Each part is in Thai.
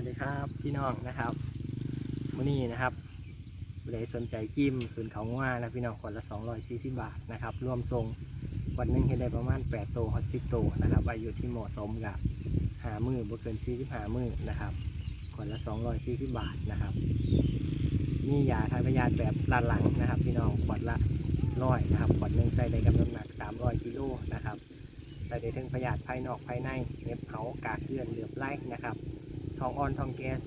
วัสดีครับพี่น้องนะครับวันนี้นะครับผู้ใดสนใจกิมศูนย์เขาง่านะพี่น้องคนละ240บาทนะครับรวมทรงวันหนึงเห็นได้ประมาณ8โตหอ10โตนะครับอายุที่เหมาะสมกับหามือบ่เกิน45มือนะครับคนละ240บาทนะครับมียาทายพยาธิแบบลานหลังนะครับ พี่น้องขวดละร้อยนะครับขวดหนึ่งใส่ได้กับน้ำหนัก 300กิโลนะครับใส่ได้ถึงพยาธิภายนอกภายในเน็บเขากากเกลื่อนเหลือบไล่นะครับ ทองอ่อนทองแก๊ส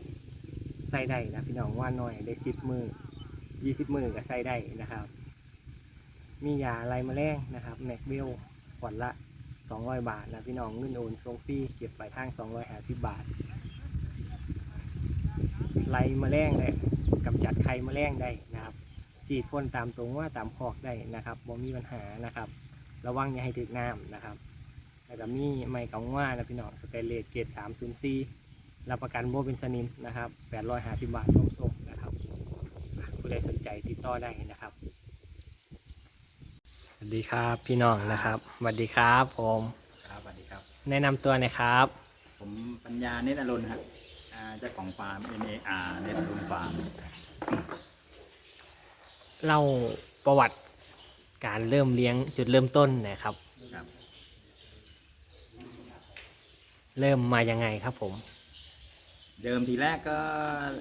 ใส่ได้นะพี่น้องว่าน้อยได้สิบมือยี่สิบมือก็ใส่ได้นะครับ มียาไล่แมลงนะครับแมกเบลขวดละ 200 บาทนะพี่น้องเงินโอนส่งฟรีเก็บปลายทาง 250 บาทไล่แมลงเลยกำจัดไข่แมลงได้นะครับฉีดพ่นตามตรงว่าตามคอกได้นะครับบ่มีปัญหานะครับ ระวังอย่าให้ถึกน้ำนะครับแล้วก็มีไม้กองว่านะพี่น้องสเตนเลสเกรด304 รับประกันโบเป็นสนิมนะครับ850 บาทรวมส่งนะครับอะผู้ใดสนใจติดต่อได้นะครับสวัสดีครับพี่น้องนะครับสวัสดีครับผมครับสวัสดีครับ แนะนำตัวหน่อยครับ ผมปัญญาเนตรอรุณครับอ่าเจ้าของฟาร์ม NAR เนตรอรุณฟาร์ม เล่าประวัติการเริ่มเลี้ยงจุดเริ่มต้นหนะครับ ครับ เริ่มมายังไงครับผม เดิมทีแรกก็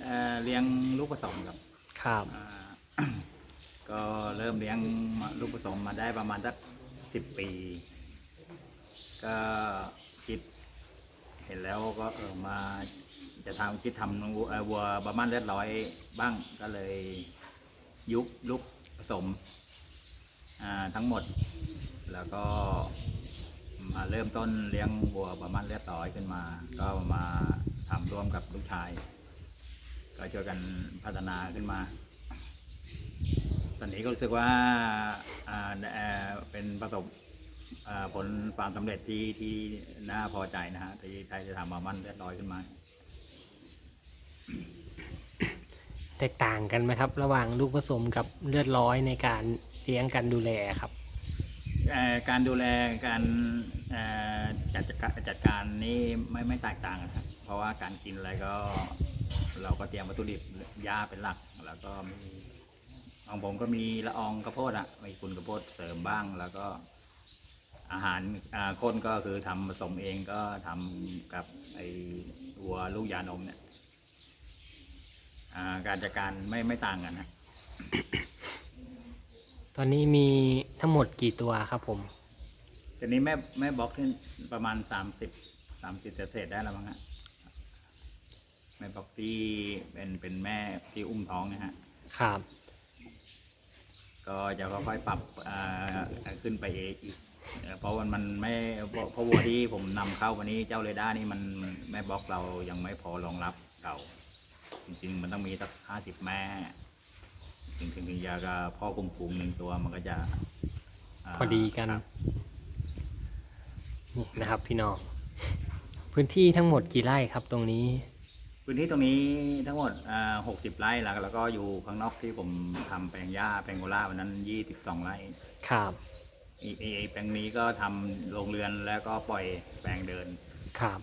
เอ่อเลี้ยงลูกผสมครับครับอ่า ก็เริ่มเลี้ยงมาลูกผสมมาได้ประมาณสักสิบปี ก็คิด เห็นแล้วก็เออมาจะทำคิดทำวัวเอ่อวัวบามันเลือดร้อยบ้างก็เลยยุบลูกผสมอ่าทั้งหมด แล้วก็มาเริ่มต้นเลี้ยงวัวประมาณเลือดร้อยขึ้นมา ก็มาทำร่ วมกับลูกชาย ก็ช่วยกันพัฒนาขึ้นมา ตอนนี้ก็รู้สึกว่าอ่าเอ่อเป็นประสบอ่าผลความสำเร็จที่ที่น่าพอใจนะฮะที่ไทยจะทำมามั่นเรียบร้อยขึ้นมา แตกต่างกันไหมครับ ระหว่างลูกผสมกับเลือดร้อยในการเลี้ยงการดูแลครับเอ่อการดูแลการเอ่อจัดการจัดการนี่ไม่ไม่แตกต่างกันครับเพ ราะว่าการกินอะไรก็ เราก็เตรียมวัตถุดิบหญ้าเป็นหลัก แล้วก็มีของผมก็มีละอองกระโพดอะมีคุณกระโพดเสริมบ้างแล้วก็อาหารอ่าคนก็คือทำผสมเองก็ทำกับไอ้วัวลูกยานมเนี่ยอ่าการจัดการไม่ไม่ต่างกันนะตอนนี้มีทั้งหมดกี่ตัวครับผมทีนี้แม่แม่บล็อกที่ประมาณสามสิบสามสิบเศษๆได้แล้วมั้งฮะ แม่บล็อกที่เป็นเป็นแม่ที่อุ้มท้องเนะฮะ ครับ ก็จะค่อยๆปรับอ่าขึ้นไปเองอีกเอ่อเพราะมันมันไม่เพราะเพราะวัวที่ผมนำเข้าวันนี้เจ้าเรด้านี่มันแม่บล็อกเรายังไม่พอรองรับเก่า จริงๆ มันต้องมีสักห้าสิบแม่ ถึงถึงถึงจะกับพ่อคุมฝูงหนึ่งตัวมันก็จะาพอดีกัน ครับนี่นะครับพี่น้อง พื้นที่ทั้งหมดกี่ไร่ครับตรงนี้ พื้นที่ตรงนี้ทั้งหมดหกสิบไร่แล้วแล้วก็อยู่ข้างนอกที่ผมทำแปลงหญ้าแปลงโกล่าวันนั้นยี่สิบสองไร่ ครับอีอีอีแปลงนี้ก็ทำโรงเรือนแล้วก็ปล่อยแปลงเดิน ครับ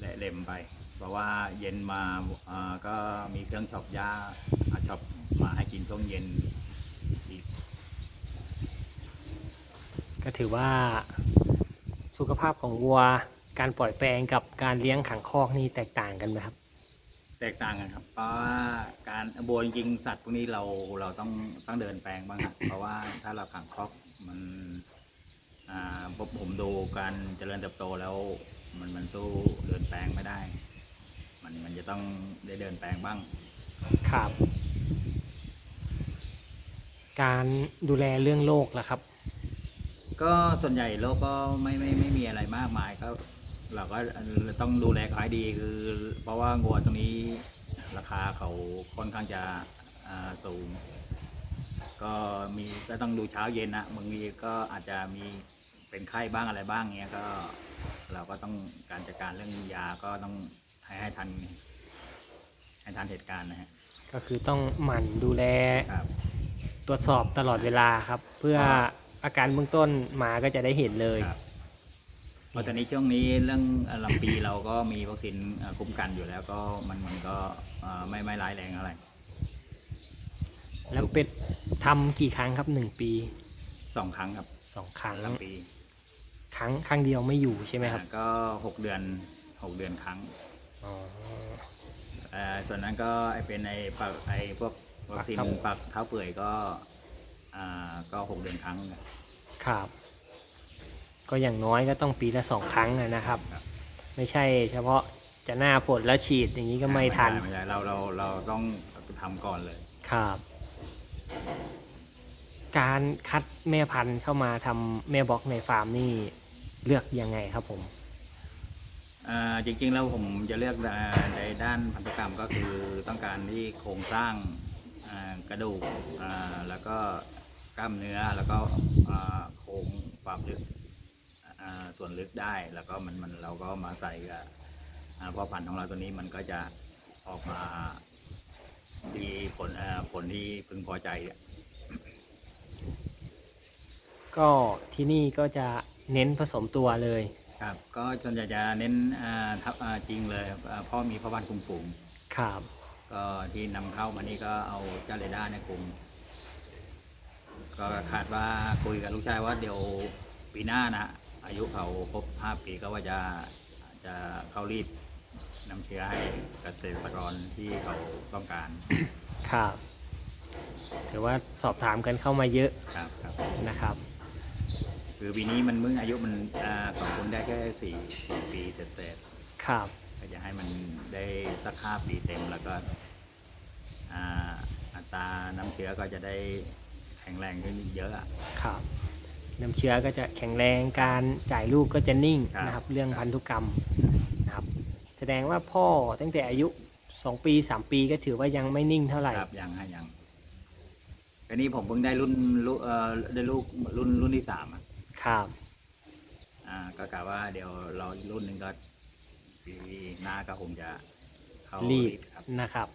และเล็มไป เพราะว่าเย็นมาอ่าก็มีเครื่องช็อปหญ้าอ่าช็อปมาให้กินช่วงเย็นอีก ก็ถือว่าสุขภาพของวัว การปล่อยแปลงกับการเลี้ยงขังคอกนี่แตกต่างกันไหมครับ แตกต่างกันครับ เพราะว่าการบัวจริงๆสัตว์พวกนี้เราเราต้องต้องเดินแปลงบ้างครับ เพราะว่าถ้าเราขังครอบมันอ่าผมผมดูการเจริญเติบโตแล้ว มันมันสู้เดินแปลงไม่ได้ มันมันจะต้องได้เดินแปลงบ้าง ครับ การดูแลเรื่องโรคล่ะครับ ก็ส่วนใหญ่โรคก็ไม่ไม่ไม่มีอะไรมากมายก็ เราก็ต้องดูแลเขาให้ดีคือ เพราะว่างัวตรงนี้ราคาเขาค่อนข้างจะอ่าสูง ก็มีก็ต้องดูเช้าเย็นนะบางทีก็อาจจะมีเป็นไข้บ้างอะไรบ้างเงี้ยก็เราก็ต้องการจัดการเรื่องยาก็ต้องให้ให้ทัน ให้ทันเหตุการณ์นะฮะก็คือต้องหมั่นดูแลครับตรวจสอบตลอดเวลาครับ เพื่ออาการเบื้องต้นหมาก็จะได้เห็นเลยครับ เพราะตอนนี้ช่วงนี้เรื่องเอ่อลำปีเราก็มีวัคซีนเอ่อคุ้มกันอยู่แล้วก็มันมันก็เอ่อไม่ไม่ร้ายแรงอะไร แล้วเป็ดทำกี่ครั้งครับหนึ่งปีสองครั้งครับสองครั้งลำปี ครั้งครั้งเดียวไม่อยู่ใช่ไหมครับอ่าก็หกเดือนหกเดือนครั้งอ๋อเอ่อส่วนนั้นก็ไอเป็นไอปักไอพวกวัคซีนปักเท้าปักเท้าเปื่อยก็อ่าก็หกเดือนครั้งครับครับ ก็อย่างน้อยก็ต้องปีละสองครั้งอะนะครับครับ ไม่ใช่เฉพาะจะหน้าฝนแล้วฉีดอย่างนี้ก็ไม่ทันไม่ได้เราเราเราต้องทำก่อนเลยครับ การคัดแม่พันธุ์เข้ามาทำแม่บล็อกในฟาร์มนี่เลือกยังไงครับผมอ่าจริงๆแล้วผมจะเลือกอ่าในด้านพันธุกรรมก็คือต้องการที่โครงสร้างอ่ากระดูกอ่าแล้วก็กล้ามเนื้อแล้วก็อ่าโครงความลึกอ่า ส่วนลึกได้แล้วก็มันมันเราก็มาใส่กับอ่าพ่อพันธุ์ของเราตัวนี้มันก็จะออกมาดีผลอ่าผลที่พึงพอใจอะก็ที่นี่ก็จะเน้นผสมตัวเลยครับ ก็ส่วนใหญ่จะเน้นอ่าทับอ่าจริงเลยอ่าพ่อมีพ่อพันธุ์คุมฝูงครับก็ที่นำเข้ามานี่ก็เอาเจ้าเรด้าในกลุ่มก็คาดว่าคุยกับลูกชายว่าเดี๋ยวปีหน้านะ อายุเขาครบ 5 ปีก็ว่าจะจะเข้ารีดนำเชื้อให้เกษตรกรที่เขาต้องการครับถือว่าสอบถามกันเข้ามาเยอะครับครับ นะครับ คือปีนี้มันมึงอายุมันอ่าของคุณได้แค่สี่สี่ปีเศษครับ ๆก็จะให้มันได้สักห้าปีเต็มแล้วก็อ่าอัตราน้ำเชื้อก็จะได้แข็งแรงขึ้นเยอะอะ ครับ น้ำเชื้อก็จะแข็งแรงการจ่ายลูกก็จะนิ่งครับนะครับ เรื่องพันธุกรรมนะครับ แสดงว่าพ่อตั้งแต่อายุ2ปี3ปีก็ถือว่ายังไม่นิ่งเท่าไหร่ครับยังฮะยังอันนี้ผมเพิ่งได้รุ่นลูกเอ่อได้ลูกรุ่นรุ่นที่สามอะครับ อ่า ก็กะว่าเดี๋ยวเราอีกรุ่นหนึ่งก็ปีหน้าก็คงจะเข้ารีดครับนะครับ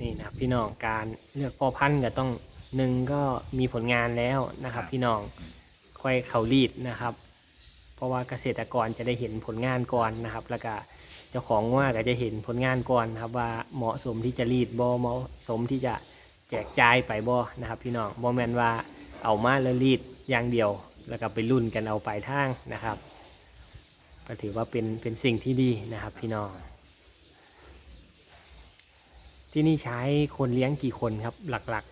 นี่นะครับพี่น้องการเลือกพ่อพันธุ์ก็ต้องหนึ่งก็มีผลงานแล้วนะครับ พี่น้อง ค่อยเขารีดนะครับ เพราะว่าเกษตรกรจะได้เห็นผลงานก่อนนะครับ แล้วก็เจ้าของว่าก็จะเห็นผลงานก่อนครับว่าเหมาะสมที่จะรีดบ่เหมาะสมที่จะแจกจ่ายไปบ่นะครับ พี่น้องบ่แมนว่าเอามาแล้วรีดอย่างเดียว แล้วก็ไปรุ่นกันเอาปลายทางนะครับก็ถือว่าเป็นเป็นสิ่งที่ดีนะครับ พี่น้อง ที่นี่ใช้คนเลี้ยงกี่คนครับหลัก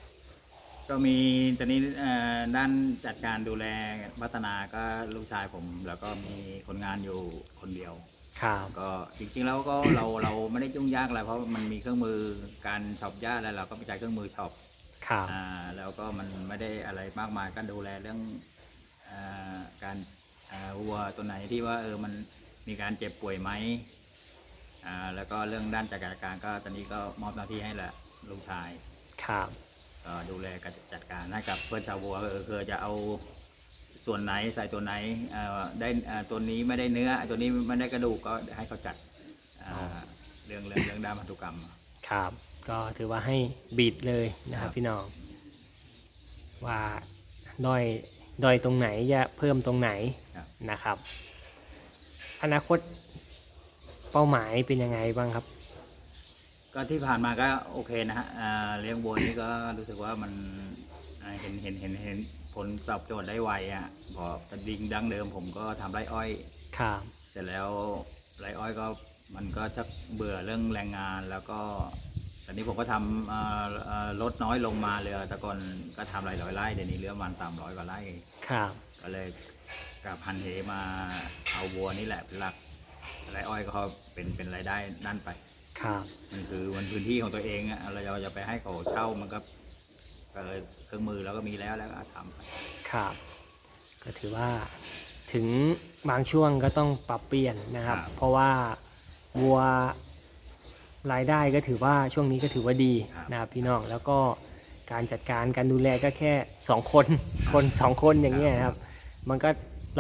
ก็มีตอนนี้เอ่อด้านจัดการดูแลพัฒนาก็ลูกชายผม แล้วก็มีคนงานอยู่คนเดียวๆครับก็จริงๆแล้วก็เราเราไม่ได้ยุ่งยากอะไรเพราะมันมีเครื่องมือการช็อปหญ้าแล้วเราก็ไปจ่ายเครื่องมือช็อปครับอ่าแล้วก็มันไม่ได้อะไรมากมายก็ดูแลเรื่องอาการอ่าวัวตัวไหนที่ว่าเออมันมีการเจ็บป่วยไหมอ่าแล้วก็เรื่องด้านจัดการก็ตอนนี้ก็มอบหน้าที่ให้แหละลูกชายครับก็ ดูแลการจัดการให้กับเพื่อนชาววัวก็คือคือจะเอาส่วนไหนใส่ตัวไหนเอ่อได้อ่าตัวนี้ไม่ได้เนื้อ ตัวนี้ไม่ได้กระดูกก็ให้เขาจัดอ่าเรื่องเรื่องเรื่องด้านพันธุกรรม ครับ ก็ถือว่าให้บีดเลยนะครับครับพี่น้อง ว่าด้อยด้อยตรงไหนจะเพิ่มตรงไหนครับนะครับ อนาคตเป้าหมายเป็นยังไงบ้างครับ ก็ที่ผ่านมาก็โอเคนะฮะอ่าเลี้ยงวัวนี่ก็รู้สึกว่ามันอ่าเห็นเห็นเห็นเห็นผลตอบโจทย์ได้ไวอะพอแต่ดิงดั้งเดิมผมก็ทำไรอ้อย ครับเสร็จแล้วไรอ้อยก็มันก็ชักเบื่อเรื่องแรงงานแล้วก็ตอนนี้ผมก็ทำเอ่อเอ่อลดน้อยลงมาเลยแต่ก่อนก็ทำหลายร้อยไร่เดี๋ยวนี้เหลือประมาณสามร้อยกว่าไร่ ครับก็เลยกลับพันเหมาเอาวัวนี่แหละเป็นหลักไรอ้อยก็เป็นเป็นรายได้นั่นไป ครับ มันคือมันพื้นที่ของตัวเองอะเราจะไปให้เขาเช่ามันก็ก็เลยเครื่องมือเราก็มีแล้วแล้วก็ทำไปครับ ก็ถือว่าถึงบางช่วงก็ต้องปรับเปลี่ยนนะครับ เพราะว่าวัวรายได้ก็ถือว่าช่วงนี้ก็ถือว่าดีนะครับพี่น้องแล้วก็การจัดการการดูแลก็แค่สองคนคนสองคนอย่างเงี้ยนะครับ มันก็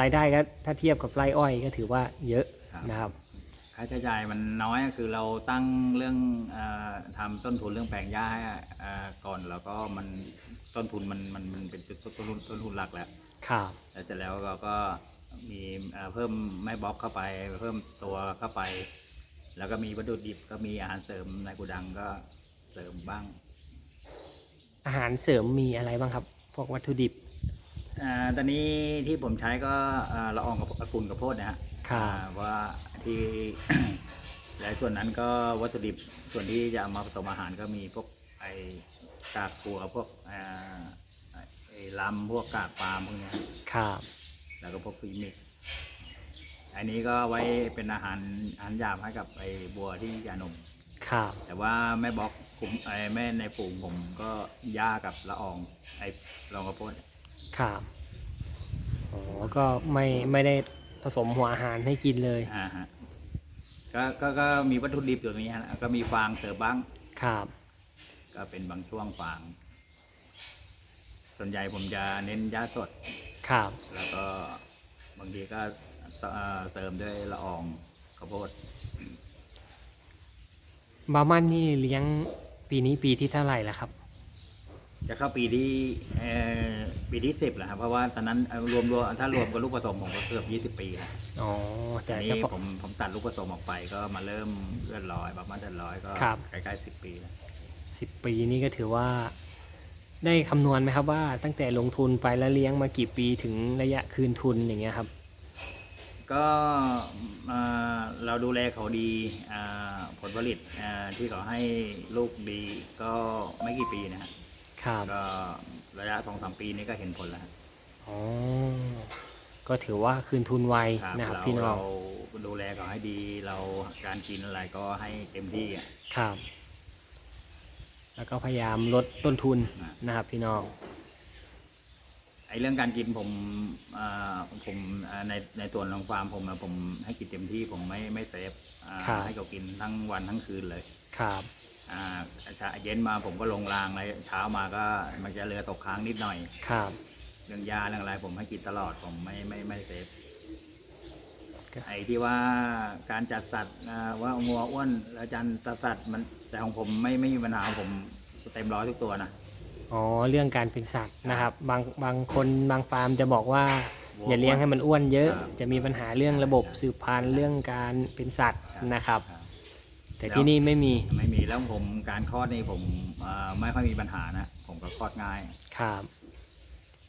รายได้ก็ถ้าเทียบกับไร่อ้อยก็ถือว่าเยอะนะครับ ค่าใช้จ่ายมันน้อยอะคือเราตั้งเรื่องเออทำต้นทุนเรื่องแปลงหญ้าให้เอ่อก่อนแล้วก็มันต้นทุนมันมันมันเป็นต้นทุนต้นทุนหลักแหละครับแล้วเสร็จแล้วเราก็มีเอ่อเพิ่มแม่บล็อกเข้าไป เพิ่มตัวเข้าไป แล้วก็มีวัตถุดิบก็มีอาหารเสริมในโกูดังก็เสริมบ้าง อาหารเสริมมีอะไรบ้างครับ พวกวัตถุดิบอ่าตอนนี้ที่ผมใช้ก็อ่าละอองกับกุลกับโพดนะฮะครับอ่าว่า ที่ และส่วนนั้นก็วัตถุดิบส่วนที่จะเอามาผสมอาหารก็มีพวกไอกากกัวพวกอ่าไอ้ลำพวกกากปาล์มพวกเนี้ย ครับแล้วก็พวกฟีมิกอันนี้ก็ไว้เป็นอาหารอาหารหยาบให้กับไอ้บัวที่ยานม ครับแต่ว่าแม่บล็อกผมไอ้แม่ในฝูงผมก็ย่ากับละอองไอ้ละอองกระโพดครับอ๋อก็ไม่ไม่ได้ผสมหัวอาหารให้กินเลย อ่าฮะ ก็ก็ก็มีวัตถุดิบอยู่ตรงนี้ฮะก็มีฟางเสริมบ้าง ครับ ก็เป็นบางช่วงฟาง ส่วนใหญ่ผมจะเน้นยาสด ครับ แล้วก็บางทีก็เอ่อเสริมด้วยละอองข้าวโพดบาร์มันนี่เลี้ยงปีนี้ปีที่เท่าไหร่แล้วครับ จะเข้าปีที่เอ่อปีที่สิบแล้วครับเพราะว่าตอนนั้นเอ่อรวมรวมถ้ารวมกับลูกผสมผมก็เกือบยี่สิบปีแล้วอ๋อทีแต่เฉนี้พาะ ผมผมตัดลูกผสมออกไปก็มาเริ่มเลื่อนร้อยประมาณเดือนร้อยก็ครับ ใกล้ๆสิบปีแล้วสิบปีนี่ก็ถือว่า ได้คำนวณไหมครับว่า ตั้งแต่ลงทุนไปแล้วเลี้ยงมากี่ปีถึงระยะคืนทุนอย่างเงี้ยครับ ก็เอ่อเราดูแลเขาดีอ่าผลผลิตอ่าที่เขาให้ลูกดีก็ไม่กี่ปีนะฮะ ครับ ก็ระยะสองสามปีนี้ก็เห็นผลแล้วฮะอ๋อ ก็ถือว่าคืนทุนไวครับนะครับ เราพี่น้อเรางดูแลเขาให้ดีเราการกินอะไรก็ให้เต็มที่อะ ครับ แล้วก็พยายามลดต้นทุนอะ นะครับพี่น้อง ไอ้เรื่องการกินผมอ่าผมอ่าในในส่วนของฟาร์มผมอะผมให้กินเต็มที่ผมไม่ไม่เซฟอ่าครับ ให้เขากินทั้งวันทั้งคืนเลย ครับอ่า เช้าเย็นมาผมก็ลงรางเลยเช้ามาก็มันจะเรือตกค้างนิดหน่อย ครับ เรื่องยาเรื่องอะไรผมให้กินตลอดผมไม่ไม่ไม่เซฟครับไอ้ที่ว่าการจัดสัตว์อ่าว่างัวอ้วนอาจารย์จัดสัตว์มันแต่ของผมไม่ไม่มีปัญหาของผมเต็มร้อยทุกตัวนะอ๋อเรื่องการเป็นสัตว์นะครับ บางบางคนบางฟาร์มจะบอกว่าวัวอย่าเลี้ยงให้มันอ้วนเยอะครับจะมีปัญหาเรื่องระบบสืบพันธุ์เรื่องการเป็นสัตว์นะครับครับ แต่แล้วที่นี่ไม่มี ไม่มีแล้วผมการคลอดนี่ผมอ่าไม่ค่อยมีปัญหานะ ผมก็คลอดง่ายครับ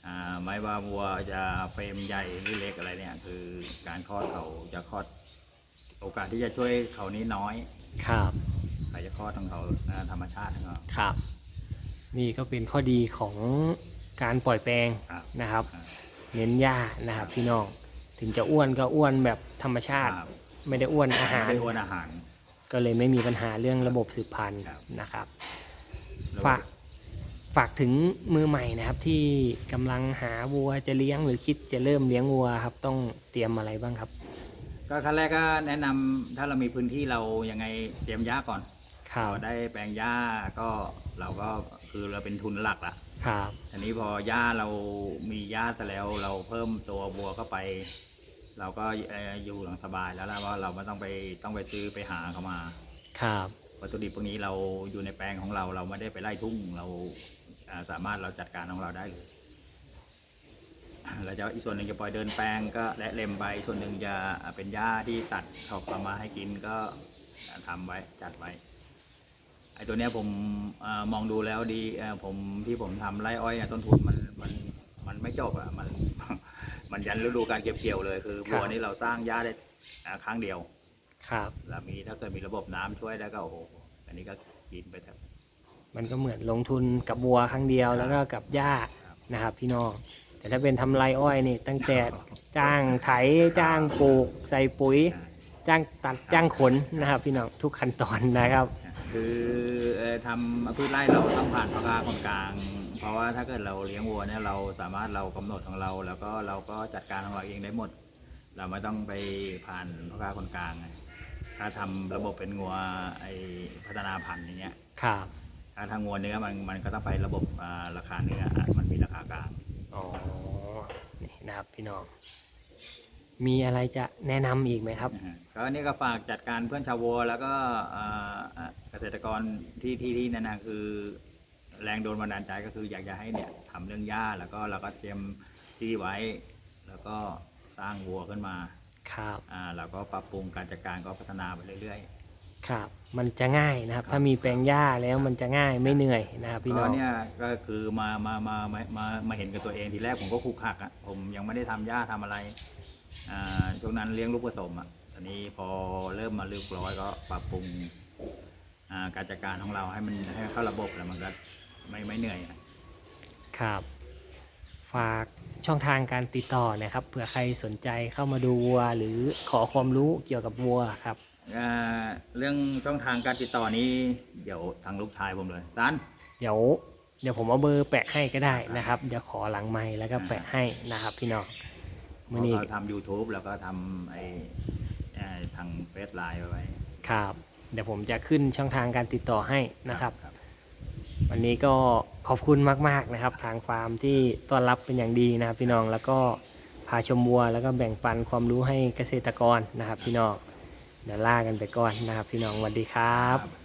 อ่าไม่ว่าวัวจะเฟรมใหญ่หรือเล็กอะไรเนี่ย คือการคลอดเขาจะคลอด โอกาสที่จะช่วยเขานี้น้อยครับใครจะคลอดของเขาอ่าธรรมชาติของเขา ครับ นี่ก็เป็นข้อดีของการปล่อยแปลงครับนะครับ ครับเน้นหญ้านะครับพี่น้อง ถึงจะอ้วนก็อ้วนแบบธรรมชาติ ครับไม่ได้อ้วนอาหาร ไม่ได้อ้วนอาหาร ก็เลยไม่มีปัญหาเรื่องระบบสืบพันธุ์ครับนะครับแล้วฝากฝากถึงมือใหม่นะครับ ที่กำลังหาวัวจะเลี้ยงหรือคิดจะเริ่มเลี้ยงวัวครับ ต้องเตรียมอะไรบ้างครับ ก็ขั้นแรกก็แนะนำถ้าเรามีพื้นที่เรายังไงเตรียมหญ้าก่อนครับพอได้แปลงหญ้าก็เราก็คือเราเป็นทุนหลักละครับทีนี้พอหญ้าเรามีหญ้าเสร็จแล้วเราเพิ่มตัวบัวเข้าไป เราก็เอ่ออยู่หลังสบายแล้วล่ะว่าเราไม่ต้องไปต้องไปซื้อไปหาเขามาครับวัตถุดิบพวกนี้เราอยู่ในแปลงของเราเราไม่ได้ไปไล่ทุ่งเราอ่าสามารถเราจัดการของเราได้เลยเราจะอีกส่วนหนึ่งจะปล่อยเดินแปลงก็และเล็มไปส่วนหนึ่งจะเป็นหญ้าที่ตัดถอกออกมาให้กินก็ทำไว้จัดไว้ไอ้ตัวเนี้ยผมอามองดูแล้วดีเอ่อผมที่ผมทำไร่อ้อยเนี่ยต้นทุนมันมันมันไม่จบอะมัน มันยันฤดูการเก็บเกี่ยวเลย คือบัวนี้เราสร้างหญ้าได้อ่าครั้งเดียว ครับ แล้วมีถ้าเกิดมีระบบน้ำช่วยได้ก็โอ้โหอันนี้ก็กินไปเถอะมันก็เหมือนลงทุนกับวัวครั้งเดียวครับแล้วก็กับหญ้าครับ นะครับ พี่น้อง แต่ถ้าเป็นทำไรอ้อยนี่ตั้งแต่จ้างไถจ้างปลูก ใส่ปุ๋ยจ้างตัดจ้างขนนะครับ พี่น้องทุกขั้นตอนนะครับ คือเอ่อทำพืชไร่เราต้องผ่านพ่อค้าคนกลางเพ ราะว่าถ้าเกิดเราเลี้ยงวัวเนี่ยเราสามารถเรากำหนดของเรา แล้วก็เราก็จัดการของเราเองได้หมด เราไม่ต้องไปผ่านพ่อค้าคนกลางไงถ้าทำระบบเป็นงัวไอพัฒนาพันธุ์อย่างเงี้ยครับถ้าทางงัวเนื้อมันมันก็ต้องไประบบอ่าราคาเนื้ออะมันมีราคากลางอ๋อนี่นะครับพี่น้องมีอะไรจะแนะนำอีกไหมครับนะฮะก็อันนี่ก็ฝากจัดการเพื่อนชาววัวแล้วก็อ่าอ่าเกษตรกรที่ที่ที่นั่นนะคือ แรงโดนบันดาลใจก็คืออยากจะให้เนี่ยทำเรื่องหญ้าแล้วก็เราก็เตรียมที่ไว้ แล้วก็สร้างวัวขึ้นมาครับ อ่าเราก็ปรับปรุงการจัดการก็พัฒนาไปเรื่อยครับ มันจะง่ายนะครับครับถ้ามีแปลงหญ้าแล้วมันจะง่ายไม่เหนื่อยนะครับๆพี่ก็น้อง เนี่ยก็คือมามามามามามาเห็นกับตัวเองทีแรกผมก็คุกคักอะผมยังไม่ได้ทำหญ้าทำอะไรอ่าช่วงนั้นเลี้ยงลูกผสมอะตอนนี้พอเริ่มมาเรียบร้อยก็ปรับปรุงอ่าการจัดการของเราให้มันให้เข้าระบบแล้วมันก็ ไม่ไม่เหนื่อยอะครับ ฝากช่องทางการติดต่อนะครับเผื่อใครสนใจเข้ามาดูวัว หรือขอความรู้เกี่ยวกับวัวครับอ่าเรื่องช่องทางการติดต่อนี้ เดี๋ยวทางลูกชายผมเลยซัน เดี๋ยวเดี๋ยวผมเอาเบอร์แปะให้ก็ได้นะครับ เดี๋ยวขอหลังไม้แล้วก็แปะให้นะครับ พี่น้องมือนี้เขาทำ YouTube แล้วก็ทำไอ้ไอ้ทางเฟซไลน์ไว้ครับ เดี๋ยวผมจะขึ้นช่องทางการติดต่อให้นะครับ ครับ วันนี้ก็ขอบคุณมาก ๆนะครับ ทางฟาร์มที่ต้อนรับเป็นอย่างดีนะครับ พี่น้องแล้วก็พาชมวัว แล้วก็แบ่งปันความรู้ให้เกษตรกรนะครับ พี่น้องเดี๋ยวล่ากันไปก่อนนะครับ พี่น้องสวัสดีครับครับ